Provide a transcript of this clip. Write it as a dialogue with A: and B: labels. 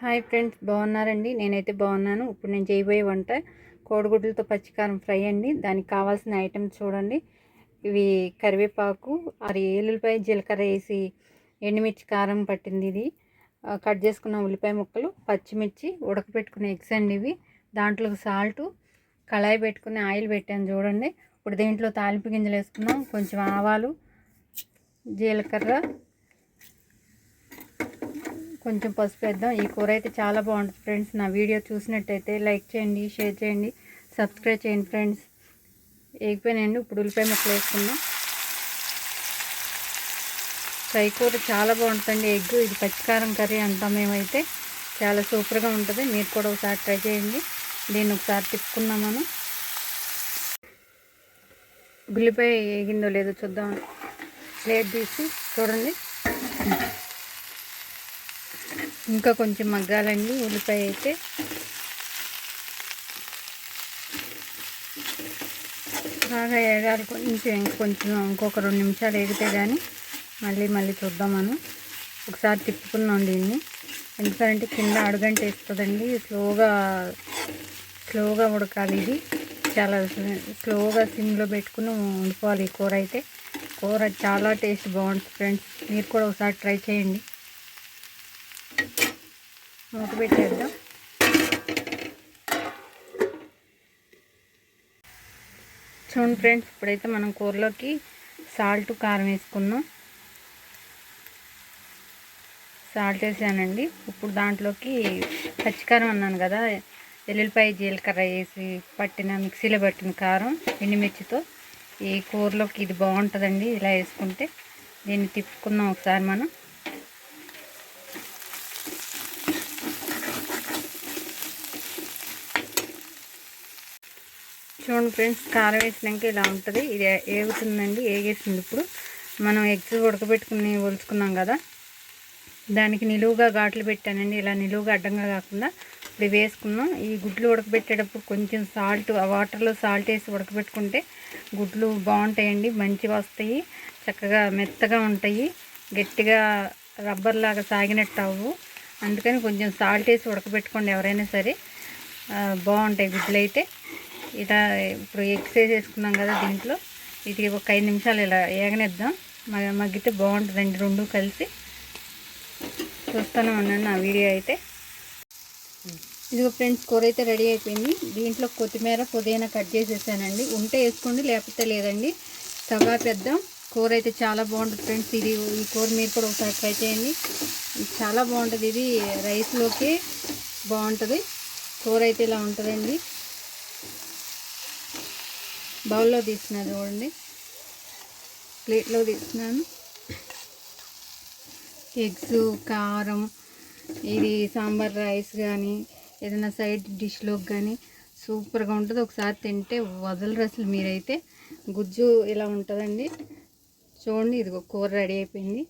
A: Hi friends బాగున్నారండి? నేనైతే బాగున్నాను. ఇప్పుడు నేను చేయబోయే వంట కోడిగుడ్లతో పచ్చికారం ఫ్రై అండి. దానికి కావాల్సిన ఐటమ్స్ చూడండి. ఇవి కరివేపాకు ఆరు ఏలుల్లిపాయ జీలకర్ర వేసి ఎండుమిర్చి కారం పట్టింది ఇది. కట్ చేసుకున్న ఉల్లిపాయ ముక్కలు పచ్చిమిర్చి ఉడకబెట్టుకున్న ఎగ్స్ అండి ఇవి. దాంట్లో సాల్ట్ కళాయి పెట్టుకుని ఆయిల్ పెట్టాను చూడండి. ఇప్పుడు దీంట్లో తాలింపు గింజలు వేసుకున్నాం కొంచెం ఆవాలు జీలకర్ర కొంచెం పసుపు వేద్దాం. ఈ కూర అయితే చాలా బాగుంటుంది ఫ్రెండ్స్. నా వీడియో చూసినట్టయితే లైక్ చేయండి షేర్ చేయండి సబ్స్క్రైబ్ చేయండి ఫ్రెండ్స్. ఎగిపోయినాయండి ఇప్పుడు ఉల్లిపాయ ముక్కలు వేసుకుందాం. ఫ్రై కూర చాలా బాగుంటుందండి. ఎగ్ ఇది పచ్చికారం కర్రీ అంటాం మేమైతే. చాలా సూపర్గా ఉంటుంది. మీరు కూడా ఒకసారి ట్రై చేయండి. దీన్ని ఒకసారి తిప్పుకుందాం మనం. ఉల్లిపాయ వేగిందో లేదో చూద్దాం. ప్లేట్ తీసి చూడండి. ఇంకా కొంచెం మగ్గాలండి ఉల్లిపాయ అయితే. బాగా ఏగాలి కొంచెం ఇంకొంచెం ఇంకొక రెండు నిమిషాలు ఎగితే కానీ మళ్ళీ మళ్ళీ చూద్దాం మనం. ఒకసారి తిప్పుకున్నాం దీన్ని. ఎందుకంటే కింద అడుగంట వేస్తుందండి స్లోగా స్లోగా ఉడకాలి ఇది. చాలా స్లోగా సిమ్లో పెట్టుకుని వండుకోవాలి ఈ కూర అయితే. కూర చాలా టేస్ట్ బాగుంటుంది ఫ్రెండ్స్. మీరు కూడా ఒకసారి ట్రై చేయండి. మూత పెట్టేద్దాం. చూడండి ఫ్రెండ్స్ ఇప్పుడైతే మనం కూరలోకి సాల్ట్ కారం వేసుకున్నాం. సాల్ట్ వేసానండి. ఇప్పుడు దాంట్లోకి పచ్చికారం అన్నాను కదా ఎల్లుల్లిపాయ జీలకర్ర వేసి పట్టిన మిక్సీలో పట్టిన కారం ఎండుమిర్చితో. ఈ కూరలోకి ఇది బాగుంటుందండి ఇలా వేసుకుంటే. దీన్ని తిప్పుకుందాం ఒకసారి మనం. చూడండి ఫ్రెండ్స్ కారం వేసినాక ఇలా ఉంటుంది. ఇది ఏగుతుందండి ఏగేసింది ఇప్పుడు. మనం ఎగ్స్ ఉడకబెట్టుకుని ఒలుచుకున్నాం కదా. దానికి నిలువుగా ఘాట్లు పెట్టానండి. ఇలా నిలువుగా అడ్డంగా కాకుండా ఇప్పుడు వేసుకున్నాం. ఈ గుడ్లు ఉడకబెట్టేటప్పుడు కొంచెం సాల్ట్ ఆ వాటర్లో సాల్ట్ వేసి ఉడకబెట్టుకుంటే గుడ్లు బాగుంటాయండి. మంచిగా వస్తాయి. చక్కగా మెత్తగా ఉంటాయి. గట్టిగా రబ్బర్ లాగా సాగినట్టు అవ్వు. అందుకని కొంచెం సాల్ట్ వేసి ఉడకబెట్టుకోండి ఎవరైనా సరే. బాగుంటాయి గుడ్లు అయితే. ఇలా ఇప్పుడు ఎగ్స్ వేసేసుకున్నాం కదా దీంట్లో. ఇది ఒక ఐదు నిమిషాలు ఇలా ఏగనిద్దాం. మగ్గితే బాగుంటుందండి రెండు కలిసి చూస్తూనే ఉన్నాను నా వీడియో అయితే. ఇదిగో ఫ్రెండ్స్ కూర అయితే రెడీ అయిపోయింది. దీంట్లో కొత్తిమీర పుదీనా కట్ చేసేసానండి. ఉంటే వేసుకోండి లేకపోతే లేదండి. తవా పెద్దాం. కూర అయితే చాలా బాగుంటుంది ఫ్రెండ్స్. ఇది ఈ కూర మీరు కూడా ఒకసారి ట్రై చేయండి. చాలా బాగుంటుంది. ఇది రైస్లోకి బాగుంటుంది. కూర అయితే ఇలా ఉంటుందండి. బౌల్లో తీసిన చూడండి. ప్లేట్లో తీసినాను. ఎగ్స్ కారం ఇది సాంబార్ రైస్ కానీ ఏదైనా సైడ్ డిష్లోకి కానీ సూపర్గా ఉంటుంది. ఒకసారి తింటే వదలరు అసలు మీరైతే. గుజ్జు ఇలా ఉంటుందండి? చూడండి ఇదిగో కూర రెడీ అయిపోయింది.